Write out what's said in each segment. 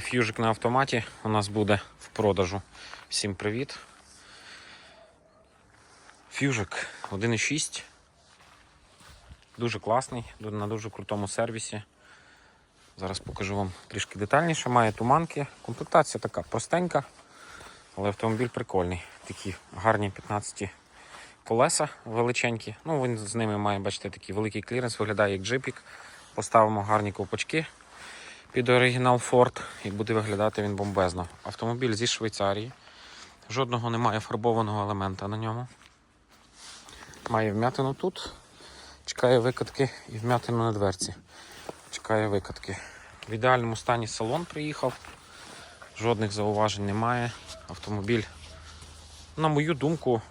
Ф'южик на автоматі у нас буде в продажу. Всім привіт. Ф'южик 1.6. Дуже класний, на дуже крутому сервісі. Зараз покажу вам трішки детальніше. Має туманки. Комплектація така простенька, але автомобіль прикольний. Такі гарні 15 колеса величенькі. Ну, він з ними має, бачите, такий великий кліренс, виглядає як джипік. Поставимо гарні ковпачки під оригінал Ford і буде виглядати він бомбезно. Автомобіль зі Швейцарії. Жодного немає фарбованого елемента на ньому. Має вмятину тут, чекає викатки і вмятину на дверці. Чекає викатки. В ідеальному стані салон приїхав. Жодних зауважень немає. Автомобіль, на мою думку,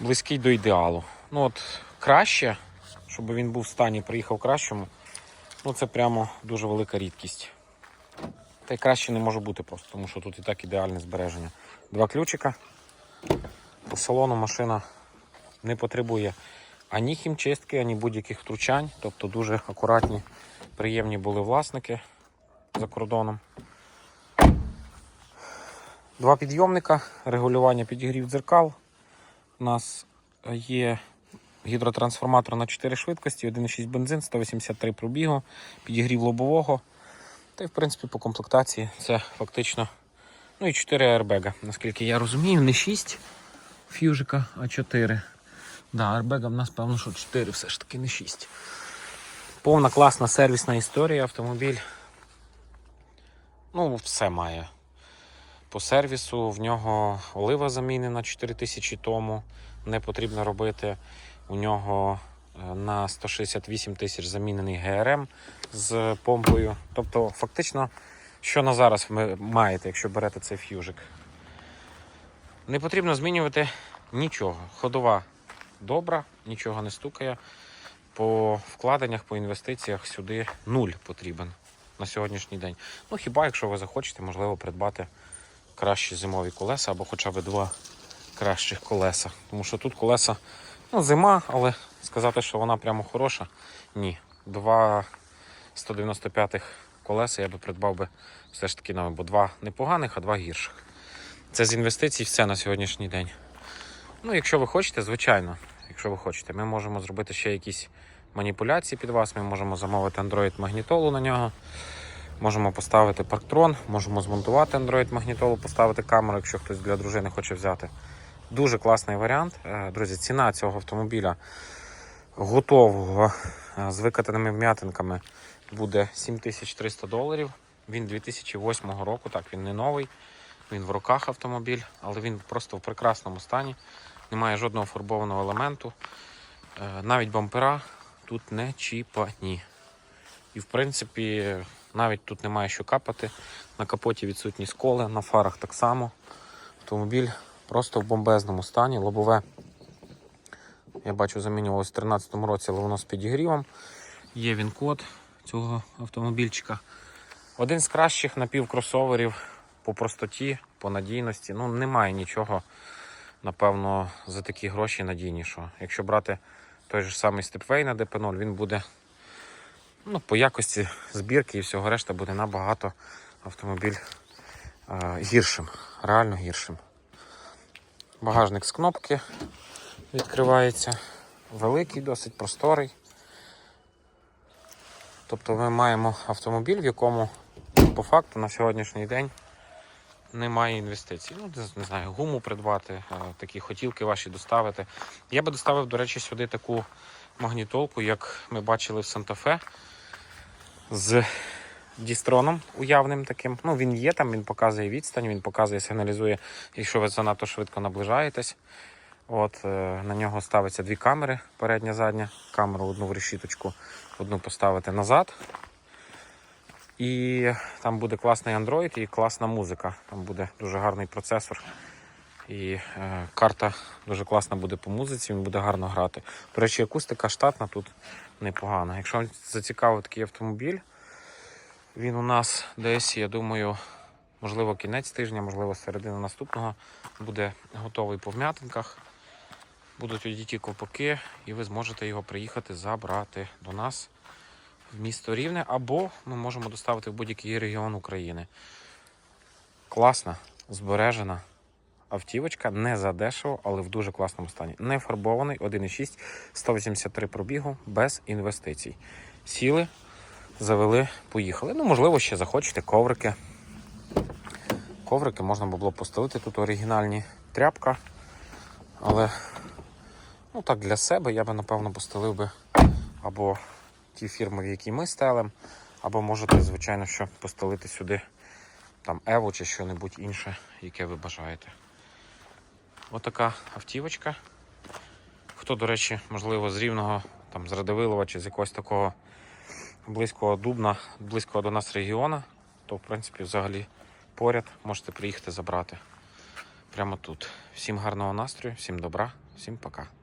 близький до ідеалу. Ну от краще, щоб він був в стані, приїхав кращому. Ну, це прямо дуже велика рідкість. Та й краще не може бути просто, тому що тут і так ідеальне збереження. Два ключика. По салону машина не потребує ані хімчистки, ані будь-яких втручань. Тобто дуже акуратні, приємні були власники за кордоном. Два підйомника, регулювання підігрів дзеркал. У нас є гідротрансформатор на 4 швидкості, 1,6 бензин, 183 пробігу, підігрів лобового. Та й в принципі по комплектації це фактично ну і 4 аербега. Наскільки я розумію, не 6 ф'южика, а 4. Да, аербега в нас певно, що 4, все ж таки не 6. Повна класна сервісна історія. Автомобіль. Ну, все має. По сервісу в нього олива замінена 4000 тому. Не потрібно робити. У нього е, на 168 тисяч замінений ГРМ з помпою. Тобто, фактично, що на зараз ви маєте, якщо берете цей ф'южик. Не потрібно змінювати нічого. Ходова добра, нічого не стукає. По вкладеннях, по інвестиціях сюди нуль потрібен на сьогоднішній день. Ну хіба якщо ви захочете, можливо, придбати кращі зимові колеса або хоча б два кращих колеса. Тому що тут колеса ну, зима, але сказати, що вона прямо хороша, ні. Два 195-х колеса я би придбав би все ж таки нове, бо два непоганих, а два гірших. Це з інвестицій все на сьогоднішній день. Ну, якщо ви хочете, звичайно, якщо ви хочете, ми можемо зробити ще якісь маніпуляції під вас. Ми можемо замовити Android магнітолу на нього. Можемо поставити парктрон, можемо змонтувати Android магнітолу, поставити камеру, якщо хтось для дружини хоче взяти. Дуже класний варіант. Е, Друзі, ціна цього автомобіля готового е, з викатаними вм'ятинками буде 7300 доларів. Він 2008 року, так, він не новий, він в руках автомобіль, але він просто в прекрасному стані. Немає жодного фарбованого елементу. Е, Навіть бампера тут не чіпані. І в принципі, навіть тут немає що капати. На капоті відсутні сколи, на фарах так само. Автомобіль просто в бомбезному стані. Лобове, я бачу, замінювалося в 2013 році, але воно з підігрівом. Є він код цього автомобільчика. Один з кращих напівкросоверів по простоті, по надійності. Ну, немає нічого, напевно, за такі гроші надійнішого. Якщо брати той же самий Stepway на DP0, він буде ну, по якості збірки і всього решта буде набагато автомобіль е, гіршим, реально гіршим. Багажник з кнопки відкривається. Великий, досить просторий. Тобто ми маємо автомобіль, в якому по факту на сьогоднішній день немає інвестицій. Ну, не- знаю, гуму придбати, е, такі хотілки ваші доставити. Я би доставив, до речі, сюди таку магнітолку, як ми бачили в Санта-Фе з дістроном уявним таким. Ну, він є там, він показує відстань, він показує, сигналізує, якщо ви занадто швидко наближаєтесь. От, е, на нього ставиться дві камери, передня, задня. Камеру одну в решіточку, одну поставити назад. І там буде класний Android і класна музика. Там буде дуже гарний процесор. І е, карта дуже класна буде по музиці, він буде гарно грати. До речі, акустика штатна тут непогана. Якщо вам зацікавив такий автомобіль, він у нас десь, я думаю, можливо, кінець тижня, можливо, середина наступного буде готовий по вм'ятинках. Будуть одіті ковпаки, і ви зможете його приїхати забрати до нас. в місто Рівне, або ми можемо доставити в будь-який регіон України. Класна, збережена автівочка, не задешево, але в дуже класному стані. Не фарбований, 1,6, 183 пробігу, без інвестицій. Сіли, завели, поїхали. Ну, можливо, ще захочете коврики. Коврики можна було б постелити. Тут оригінальні тряпка. Але ну, так для себе я би, напевно, постелив би або ті фірми, в які ми стелимо, або можете, звичайно, що постелити сюди там Ево чи що-небудь інше, яке ви бажаєте. Отака автівочка. Хто, до речі, можливо, з Рівного, там, з Радивилова чи з якогось такого близького Дубна, близького до нас регіону, то, в принципі, взагалі поряд можете приїхати забрати прямо тут. Всім гарного настрою, всім добра, всім пока.